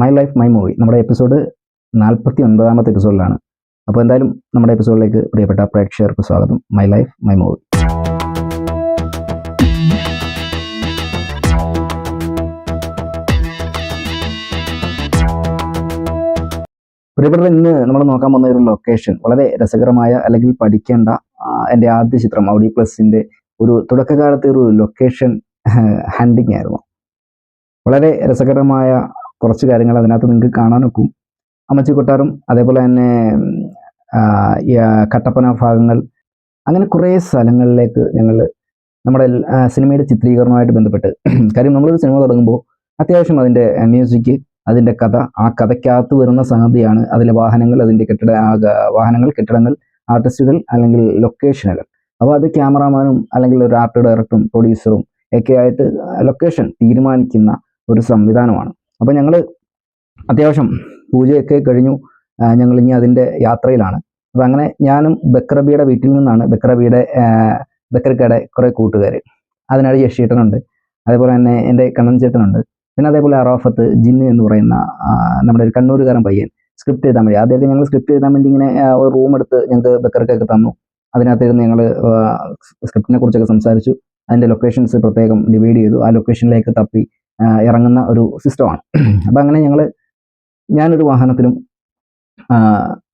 My life my movie നമ്മുടെ episode നാൽപ്പത്തി ഒൻപതാമത്തെ എപ്പിസോഡിലാണ് അപ്പോൾ എന്തായാലും നമ്മുടെ എപ്പിസോഡിലേക്ക് പ്രിയപ്പെട്ട പ്രേക്ഷകർക്ക് സ്വാഗതം. മൈ ലൈഫ് മൈ മൂവി പ്രിയപ്പെട്ട ഇന്ന് നമ്മൾ നോക്കാൻ പോകുന്ന ഒരു ലൊക്കേഷൻ വളരെ രസകരമായ അല്ലെങ്കിൽ പഠിക്കേണ്ട എന്റെ ആദ്യ ചിത്രം ഔഡി പ്ലസിന്റെ ഒരു തുടക്കകാലത്തെ ഒരു ലൊക്കേഷൻ ഹാൻഡിങ് ആയിരുന്നു. വളരെ രസകരമായ കുറച്ച് കാര്യങ്ങൾ അതിനകത്ത് നിങ്ങൾക്ക് കാണാൻ ഒക്കും. അമ്മച്ചി കൊട്ടാരം അതേപോലെ തന്നെ കട്ടപ്പന ഭാഗങ്ങൾ അങ്ങനെ കുറേ സ്ഥലങ്ങളിലേക്ക് ഞങ്ങൾ നമ്മുടെ സിനിമയുടെ ചിത്രീകരണവുമായിട്ട് ബന്ധപ്പെട്ട്. കാര്യം നമ്മളൊരു സിനിമ തുടങ്ങുമ്പോൾ അത്യാവശ്യം അതിന്റെ മ്യൂസിക് അതിന്റെ കഥ ആ കഥയ്ക്കകത്ത് വരുന്ന സംഗതിയാണ്. അതിലെ വാഹനങ്ങൾ അതിന്റെ കെട്ടിട വാഹനങ്ങൾ കെട്ടിടങ്ങൾ ആർട്ടിസ്റ്റുകൾ അല്ലെങ്കിൽ ലൊക്കേഷനുകൾ. അപ്പോൾ അത് ക്യാമറാമാനും അല്ലെങ്കിൽ ഒരു ആർട്ട് ഡയറക്ടറും പ്രൊഡ്യൂസറും ഒക്കെ ആയിട്ട് ലൊക്കേഷൻ തീരുമാനിക്കുന്ന ഒരു സംവിധാനമാണ്. അപ്പോൾ ഞങ്ങൾ അത്യാവശ്യം പൂജയൊക്കെ കഴിഞ്ഞു. ഞങ്ങൾ ഇനി അതിന്റെ യാത്രയിലാണ്. അപ്പോൾ അങ്ങനെ ഞാനും ബക്രബിയുടെ വീട്ടിൽ നിന്നാണ് ബക്രബിയുടെ ബക്രക്കയുടെ കുറേ കൂട്ടുകാർ അതിനടി യഷീട്ടനുണ്ട് അതേപോലെ തന്നെ എന്റെ കണ്ണൻ ചേട്ടനുണ്ട്. പിന്നെ അതേപോലെ അറാഫത്ത് ജിന്ന് എന്ന് പറയുന്ന നമ്മുടെ ഒരു കണ്ണൂരുകാരൻ പയ്യൻ സ്ക്രിപ്റ്റ് എഴുതാൻ വേണ്ടി ആദ്യമൊക്കെ ഞങ്ങൾ സ്ക്രിപ്റ്റ് എഴുതാൻ വേണ്ടി ഇങ്ങനെ ഒരു റൂം എടുത്ത് ഞങ്ങൾക്ക് ബക്കർക്കൊക്കെ തന്നു. അതിനകത്തിരുന്ന് ഞങ്ങൾ സ്ക്രിപ്റ്റിനെ കുറിച്ചൊക്കെ സംസാരിച്ചു. അതിന്റെ ലൊക്കേഷൻസ് പ്രത്യേകം ഡിവൈഡ് ചെയ്തു. ആ ലൊക്കേഷനിലേക്ക് തപ്പി. ഇറങ്ങുന്ന ഒരു സിസ്റ്റമാണ്. അപ്പം അങ്ങനെ ഞങ്ങൾ ഞാനൊരു വാഹനത്തിലും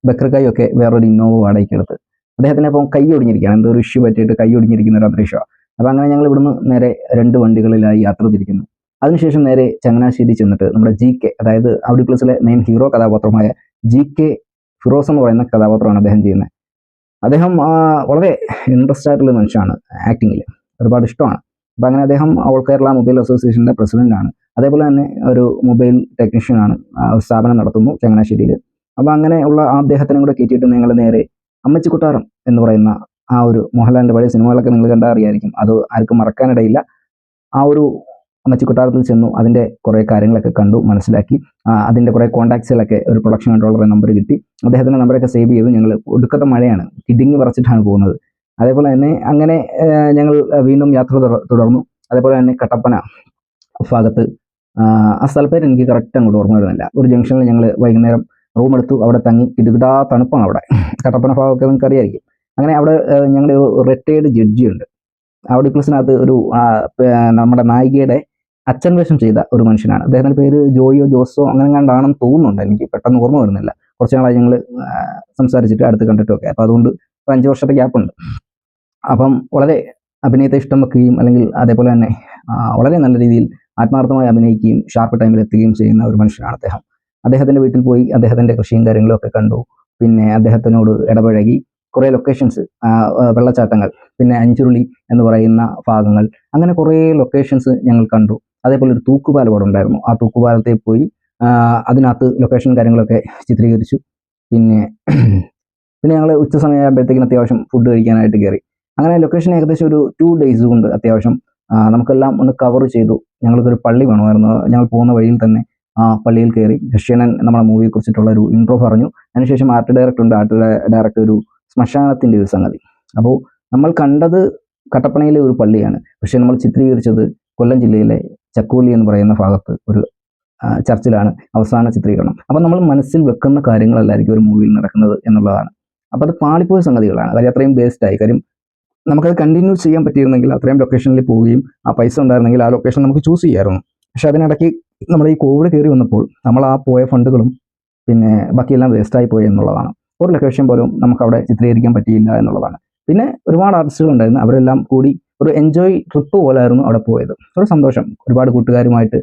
ബക്രക്കായൊക്കെ വേറൊരു ഇന്നോവ വാടകയ്ക്ക് എടുത്ത് അദ്ദേഹത്തിന് അപ്പം കൈ ഒടിഞ്ഞിരിക്കുകയാണ്. എന്തോ ഒരു ഇഷ്യൂ പറ്റിയിട്ട് കൈ ഒടിഞ്ഞിരിക്കുന്ന ഒരു അന്തരീക്ഷമാണ്. അപ്പം അങ്ങനെ ഞങ്ങൾ ഇവിടുന്ന് നേരെ രണ്ട് വണ്ടികളിലായി യാത്ര തിരിക്കുന്നു. അതിനുശേഷം നേരെ ചങ്ങനാശ്ശേരി ചെന്നിട്ട് നമ്മുടെ ജി കെ അതായത് ഔഡി പ്ലസിലെ മെയിൻ ഹീറോ കഥാപാത്രമായ ജി കെ ഫിറോസ് എന്ന് പറയുന്ന കഥാപാത്രമാണ് അദ്ദേഹം ചെയ്യുന്നത്. അദ്ദേഹം വളരെ ഇൻട്രസ്റ്റ് ആയിട്ടുള്ള മനുഷ്യനാണ് ആക്ടിങ്ങിൽ ഒരുപാട് ഇഷ്ടമാണ്. അപ്പം അങ്ങനെ അദ്ദേഹം ഓൾ കേരള മൊബൈൽ അസോസിയേഷന്റെ പ്രസിഡന്റാണ് അതേപോലെ തന്നെ ഒരു മൊബൈൽ ടെക്നീഷ്യനാണ് സ്ഥാപനം നടത്തുന്നു ചങ്ങനാശ്ശേരിയിൽ അപ്പോൾ അങ്ങനെ ഉള്ള ആ അദ്ദേഹത്തിനും കൂടെ കയറ്റിയിട്ട് നിങ്ങൾ നേരെ അമ്മച്ചിക്കുട്ടാരം എന്ന് പറയുന്ന ആ ഒരു മോഹൻലാലിന്റെ പഴയ സിനിമകളൊക്കെ നിങ്ങൾ കണ്ടാൽ അറിയായിരിക്കും. അത് ആർക്കും മറക്കാനിടയില്ല. ആ ഒരു അമ്മച്ചിക്കൊട്ടാരത്തിൽ ചെന്നു അതിന്റെ കുറേ കാര്യങ്ങളൊക്കെ കണ്ടു മനസ്സിലാക്കി. അതിന്റെ കുറേ കോൺടാക്ട്സിലൊക്കെ ഒരു പ്രൊഡക്ഷൻ കൺട്രോളറുടെ നമ്പർ കിട്ടി. അദ്ദേഹത്തിന്റെ നമ്പറൊക്കെ സേവ് ചെയ്തു. ഞങ്ങൾ ഒടുക്കത്തെ മഴയാണ് കിടിങ്ങി പറിച്ചിട്ടാണ് പോകുന്നത്. അതേപോലെ തന്നെ അങ്ങനെ ഞങ്ങൾ വീണ്ടും യാത്ര തുടർന്നു. അതേപോലെ തന്നെ കട്ടപ്പന ഭാഗത്ത് ആ, ആ സ്ഥലപ്പേര് എനിക്ക് കറക്റ്റ് അങ്ങോട്ട് ഓർമ്മ വരുന്നില്ല. ഒരു ജംഗ്ഷനിൽ ഞങ്ങൾ വൈകുന്നേരം റൂം എടുത്തു അവിടെ തങ്ങി കിടുകിടാ തണുപ്പാണ് അവിടെ. കട്ടപ്പന ഭാഗമൊക്കെ നിങ്ങൾക്ക് അറിയായിരിക്കും അങ്ങനെ അവിടെ ഞങ്ങളുടെ ഒരു റിട്ടയേർഡ് ജഡ്ജി ഉണ്ട്. അവിടെ പ്ലസിനകത്ത് ഒരു നമ്മുടെ നായികയുടെ അച്ഛൻ വേഷം ചെയ്ത ഒരു മനുഷ്യനാണ്. അദ്ദേഹത്തിന്റെ പേര് ജോയിയോ ജോസോ അങ്ങനെ കണ്ടാണെന്ന് തോന്നുന്നുണ്ട് എനിക്ക് പെട്ടെന്ന് ഓർമ്മ വരുന്നില്ല. കുറച്ച് നാളായി ഞങ്ങൾ സംസാരിച്ചിട്ട് അടുത്ത് കണ്ടിട്ടൊക്കെ. അപ്പോൾ അതുകൊണ്ട് അഞ്ച് വർഷത്തെ ഗ്യാപ്പ് ഉണ്ട്. അപ്പം വളരെ അഭിനയത്തെ ഇഷ്ടം വെക്കുകയും അല്ലെങ്കിൽ അതേപോലെ തന്നെ വളരെ നല്ല രീതിയിൽ ആത്മാർത്ഥമായി അഭിനയിക്കുകയും ഷാർപ്പ് ടൈമിൽ എത്തുകയും ചെയ്യുന്ന ഒരു മനുഷ്യനാണ് അദ്ദേഹം. അദ്ദേഹത്തിന്റെ വീട്ടിൽ പോയി അദ്ദേഹത്തിന്റെ കൃഷിയും കാര്യങ്ങളും ഒക്കെ കണ്ടു. പിന്നെ അദ്ദേഹത്തിനോട് ഇടപഴകി കുറേ ലൊക്കേഷൻസ് വെള്ളച്ചാട്ടങ്ങൾ പിന്നെ അഞ്ചുരുളി എന്ന് പറയുന്ന ഭാഗങ്ങൾ അങ്ങനെ കുറേ ലൊക്കേഷൻസ് ഞങ്ങൾ കണ്ടു. അതേപോലെ ഒരു തൂക്കുപാലം അവിടെ ഉണ്ടായിരുന്നു. ആ തൂക്കുപാലത്തിൽ പോയി അതിനകത്ത് ലൊക്കേഷൻ കാര്യങ്ങളൊക്കെ ചിത്രീകരിച്ചു. പിന്നെ പിന്നെ ഞങ്ങൾ ഉച്ച സമയമാകുമ്പോഴത്തേക്കിന് അത്യാവശ്യം ഫുഡ് കഴിക്കാനായിട്ട് കയറി. അങ്ങനെ ലൊക്കേഷൻ ഏകദേശം ഒരു ടു ഡേയ്സ് കൊണ്ട് അത്യാവശ്യം നമുക്കെല്ലാം ഒന്ന് കവർ ചെയ്തു. ഞങ്ങൾക്കൊരു പള്ളി വേണമായിരുന്നു. ഞങ്ങൾ പോകുന്ന വഴിയിൽ തന്നെ ആ പള്ളിയിൽ കയറി ദക്ഷിണൻ നമ്മുടെ മൂവിയെ കുറിച്ചിട്ടുള്ള ഒരു ഇൻട്രോ പറഞ്ഞു. അതിനുശേഷം ആർട്ട് ഡയറക്ടർ ഉണ്ട്. ആർട്ട് ഡയറക്ടർ ഒരു ശ്മശാനത്തിന്റെ ഒരു സംഗതി. അപ്പോൾ നമ്മൾ കണ്ടത് കട്ടപ്പനയിലെ ഒരു പള്ളിയാണ്. പക്ഷേ നമ്മൾ ചിത്രീകരിച്ചത് കൊല്ലം ജില്ലയിലെ ചക്കോലി എന്ന് പറയുന്ന ഭാഗത്ത് ഒരു ചർച്ചിലാണ് അവസാന ചിത്രീകരണം. അപ്പം നമ്മൾ മനസ്സിൽ വെക്കുന്ന കാര്യങ്ങളല്ലായിരിക്കും ഒരു മൂവിയിൽ നടക്കുന്നത് എന്നുള്ളതാണ്. അപ്പോൾ അത് പാളിപ്പോയ സംഗതികളാണ്. കാര്യം അത്രയും വേസ്റ്റ് ആയി. കാര്യം നമുക്കത് കണ്ടിന്യൂ ചെയ്യാൻ പറ്റിയിരുന്നെങ്കിൽ അത്രയും ലൊക്കേഷനിൽ പോവുകയും ആ പൈസ ഉണ്ടായിരുന്നെങ്കിൽ ആ ലൊക്കേഷൻ നമുക്ക് ചൂസ് ചെയ്യാമായിരുന്നു. പക്ഷെ അതിനിടയ്ക്ക് നമ്മൾ ഈ കോവിഡ് കയറി വന്നപ്പോൾ നമ്മൾ ആ പോയ ഫണ്ടുകളും പിന്നെ ബാക്കിയെല്ലാം വേസ്റ്റായി പോയി എന്നുള്ളതാണ്. ഒരു ലൊക്കേഷൻ പോലും നമുക്ക് അവിടെ ചിത്രീകരിക്കാൻ പറ്റിയില്ല എന്നുള്ളതാണ്. പിന്നെ ഒരുപാട് ആർട്ടിസ്റ്റുകൾ ഉണ്ടായിരുന്നു അവരെല്ലാം കൂടി ഒരു എൻജോയ് ട്രിപ്പ് പോലായിരുന്നു അവിടെ പോയത്. ഒരു സന്തോഷം. ഒരുപാട് കൂട്ടുകാരുമായിട്ട്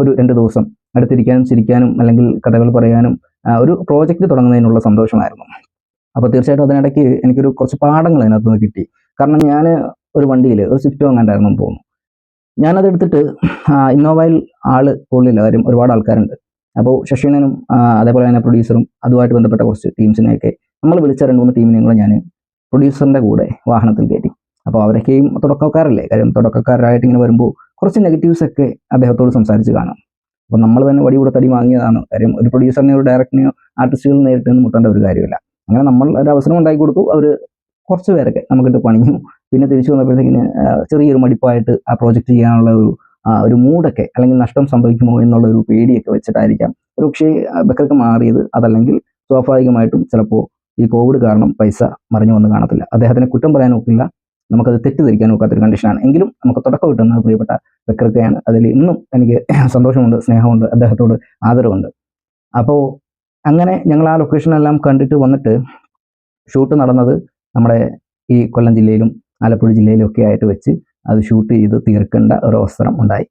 ഒരു രണ്ട് ദിവസം അടുത്തിരിക്കാനും ചിരിക്കാനും അല്ലെങ്കിൽ കഥകൾ പറയാനും ഒരു പ്രോജക്റ്റ് തുടങ്ങുന്നതിനുള്ള സന്തോഷമായിരുന്നു. അപ്പോൾ തീർച്ചയായിട്ടും അതിനിടയ്ക്ക് എനിക്കൊരു കുറച്ച് പാഠങ്ങൾ അതിനകത്ത് നിന്ന് കിട്ടി. കാരണം ഞാൻ ഒരു വണ്ടിയിൽ ഒരു സ്വിഫ്റ്റ് വാങ്ങാണ്ടായിരുന്നു പോകുന്നു ഞാനതെടുത്തിട്ട് ഇന്നോവയിൽ ആൾ കൊള്ളില്ല കാര്യം ഒരുപാട് ആൾക്കാരുണ്ട്. അപ്പോൾ ശശീണനും അതേപോലെ തന്നെ പ്രൊഡ്യൂസറും അതുമായിട്ട് ബന്ധപ്പെട്ട കുറച്ച് ടീംസിനെയൊക്കെ നമ്മൾ വിളിച്ച രണ്ട് മൂന്ന് ടീമിനെയും കൂടെ ഞാൻ പ്രൊഡ്യൂസറിന്റെ കൂടെ വാഹനത്തിൽ കയറ്റി. അപ്പോൾ അവരൊക്കെയും തുടക്കക്കാരല്ലേ? കാര്യം തുടക്കക്കാരായിട്ട് ഇങ്ങനെ വരുമ്പോൾ കുറച്ച് നെഗറ്റീവ്സ് ഒക്കെ അദ്ദേഹത്തോട് സംസാരിച്ച് കാണാം. അപ്പോൾ നമ്മൾ തന്നെ വടി കൂടെ തടി വാങ്ങിയതാണ്. കാര്യം ഒരു പ്രൊഡ്യൂസറിനെയോ ഒരു ഡയറക്ടറിനെയോ ആർട്ടിസ്റ്റുകൾ നേരിട്ട് മുട്ടേണ്ട ഒരു കാര്യമില്ല. അങ്ങനെ നമ്മൾ ഒരു അവസരം ഉണ്ടാക്കി കൊടുത്തു. അവർ കുറച്ച് പേരൊക്കെ നമുക്കിട്ട് പണിഞ്ഞു. പിന്നെ തിരിച്ചു വന്നപ്പോഴത്തേക്കിന് ചെറിയൊരു മടിപ്പായിട്ട് ആ പ്രോജക്റ്റ് ചെയ്യാനുള്ള ഒരു ഒരു മൂടൊക്കെ അല്ലെങ്കിൽ നഷ്ടം സംഭവിക്കുമോ എന്നുള്ള ഒരു പേടിയൊക്കെ വെച്ചിട്ടായിരിക്കാം. ഒരു പക്ഷേ ബക്കർക്ക് മാറിയത് അതല്ലെങ്കിൽ സ്വാഭാവികമായിട്ടും ചിലപ്പോൾ ഈ കോവിഡ് കാരണം പൈസ മറിഞ്ഞു വന്ന് കാണത്തില്ല. അദ്ദേഹത്തിനെ കുറ്റം പറയാൻ ഒക്കില്ല. നമുക്കത് തെറ്റിദ്ധരിക്കാൻ ഒക്കാത്തൊരു കണ്ടീഷനാണ് എങ്കിലും നമുക്ക് തുടക്കം കിട്ടുന്നത് പ്രിയപ്പെട്ട ബക്കർക്കയാണ്. അതിൽ ഇന്നും എനിക്ക് സന്തോഷമുണ്ട് സ്നേഹമുണ്ട് അദ്ദേഹത്തോട് ആദരവുണ്ട്. അപ്പോൾ അങ്ങനെ ഞങ്ങൾ ആ ലൊക്കേഷനെല്ലാം കണ്ടിട്ട് വന്നിട്ട് ഷൂട്ട് നടന്നത് നമ്മുടെ ഈ കൊല്ലം ജില്ലയിലും ആലപ്പുഴ ജില്ലയിലും ഒക്കെ ആയിട്ട് വെച്ച് അത് ഷൂട്ട് ചെയ്ത് തീർക്കേണ്ട ഒരു അവസരം ഉണ്ടായി.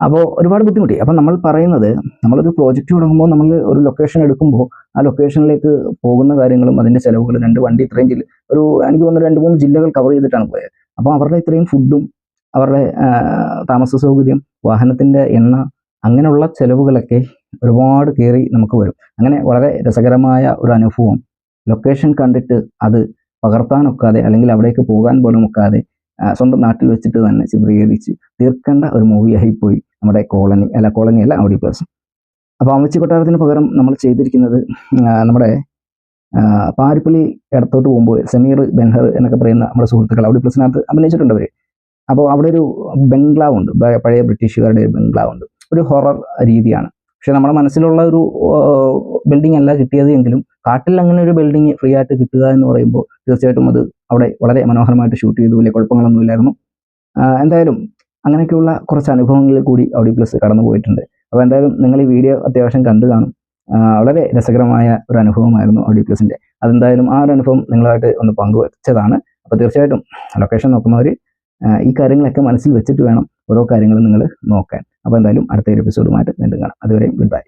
അപ്പോൾ ഒരുപാട് ബുദ്ധിമുട്ടി. അപ്പം നമ്മൾ പറയുന്നത് നമ്മളൊരു പ്രോജക്റ്റ് തുടങ്ങുമ്പോൾ നമ്മൾ ഒരു ലൊക്കേഷൻ എടുക്കുമ്പോൾ ആ ലൊക്കേഷനിലേക്ക് പോകുന്ന കാര്യങ്ങളും അതിന്റെ ചിലവുകളും രണ്ട് വണ്ടി ഇത്രയും ജില്ല ഒരു എനിക്ക് തോന്നുന്നു രണ്ട് മൂന്ന് ജില്ലകൾ കവർ ചെയ്തിട്ടാണ് പോയത്. അപ്പോൾ അവരുടെ ഇത്രയും ഫുഡും അവരുടെ താമസ സൗകര്യം വാഹനത്തിന്റെ എണ്ണ അങ്ങനെയുള്ള ചിലവുകളൊക്കെ ഒരുപാട് കയറി നമുക്ക് വരും. അങ്ങനെ വളരെ രസകരമായ ഒരു അനുഭവം. ലൊക്കേഷൻ കണ്ടിട്ട് അത് പകർത്താനൊക്കാതെ അല്ലെങ്കിൽ അവിടേക്ക് പോകാൻ പോലും ഒക്കാതെ സ്വന്തം നാട്ടിൽ വെച്ചിട്ട് തന്നെ ചിത്രീകരിച്ച് തീർക്കേണ്ട ഒരു മൂവിയായി പോയി നമ്മുടെ കോളനി അല്ല കോളനി അല്ല ഔഡി പ്ലസ് അപ്പോൾ അമ്മച്ചി കൊട്ടാരത്തിന് പകരം നമ്മൾ ചെയ്തിരിക്കുന്നത് നമ്മുടെ പാരിപ്പള്ളി ഇടത്തോട്ട് പോകുമ്പോൾ സമീർ ബെൻഹർ എന്നൊക്കെ പറയുന്ന നമ്മുടെ സുഹൃത്തുക്കൾ ഔഡി പ്ലസിനകത്ത് അഭിനയിച്ചിട്ടുണ്ട് അവർ അപ്പോൾ അവിടെ ഒരു ബംഗ്ലാവ് ഉണ്ട് പഴയ ബ്രിട്ടീഷുകാരുടെ ഒരു ബംഗ്ലാവ് ഉണ്ട് ഒരു ഹൊറർ രീതിയാണ്. പക്ഷെ നമ്മുടെ മനസ്സിലുള്ള ഒരു ബിൽഡിംഗ് അല്ല കിട്ടിയത് എങ്കിലും കാട്ടിൽ അങ്ങനെ ഒരു ബിൽഡിംഗ് ഫ്രീ ആയിട്ട് കിട്ടുക എന്ന് പറയുമ്പോൾ തീർച്ചയായിട്ടും അത് അവിടെ വളരെ മനോഹരമായിട്ട് ഷൂട്ട് ചെയ്തു വലിയ കുഴപ്പങ്ങളൊന്നും ഇല്ലായിരുന്നു. എന്തായാലും അങ്ങനെയൊക്കെയുള്ള കുറച്ച് അനുഭവങ്ങളിൽ കൂടി ഔഡി പ്ലസ് കടന്നു പോയിട്ടുണ്ട്. അപ്പോൾ എന്തായാലും നിങ്ങൾ ഈ വീഡിയോ അത്യാവശ്യം കണ്ടു കാണും. വളരെ രസകരമായ ഒരു അനുഭവമായിരുന്നു ഔഡി പ്ലസിന്റെ അതെന്തായാലും ആ ഒരു അനുഭവം നിങ്ങളായിട്ട് ഒന്ന് പങ്കുവച്ചതാണ്. അപ്പോൾ തീർച്ചയായിട്ടും ലൊക്കേഷൻ നോക്കുന്നവർ ഈ കാര്യങ്ങളൊക്കെ മനസ്സിൽ വെച്ചിട്ട് വേണം ഓരോ കാര്യങ്ങളും നിങ്ങൾ നോക്കാൻ. അപ്പോൾ എന്തായാലും അടുത്ത ഒരു എപ്പിസോഡുമായിട്ട് വീണ്ടും കാണാം. അതുവരെയും ഗുഡ് ബൈ